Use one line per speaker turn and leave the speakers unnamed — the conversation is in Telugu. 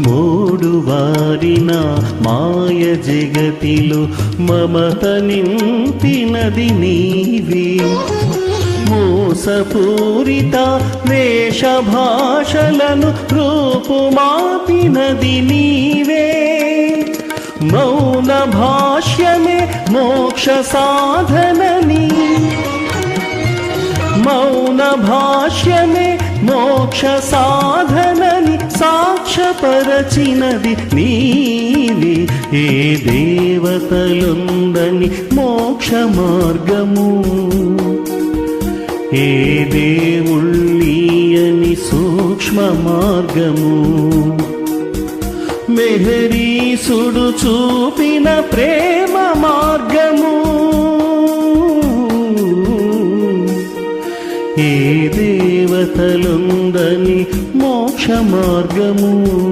మూడు వారిన మాయ జగతిలో మమత నింపినది నీవి. మోసపూరిత వేషభాషలను రూపుమాపినది నీవే. మౌన భాష్యమే మోక్ష సాధనని. మౌన భాష్యమే మోక్ష సాధనని సా సాక్ష్యపరచినది నీవి ఏ దేవతలుందని మోక్ష మార్గము ఏ దేవుళ్ళీయని సూక్ష్మ మార్గము మెహరీసుడు చూపిన ప్రేమ ఏ దేవతలుందని మోక్ష మార్గము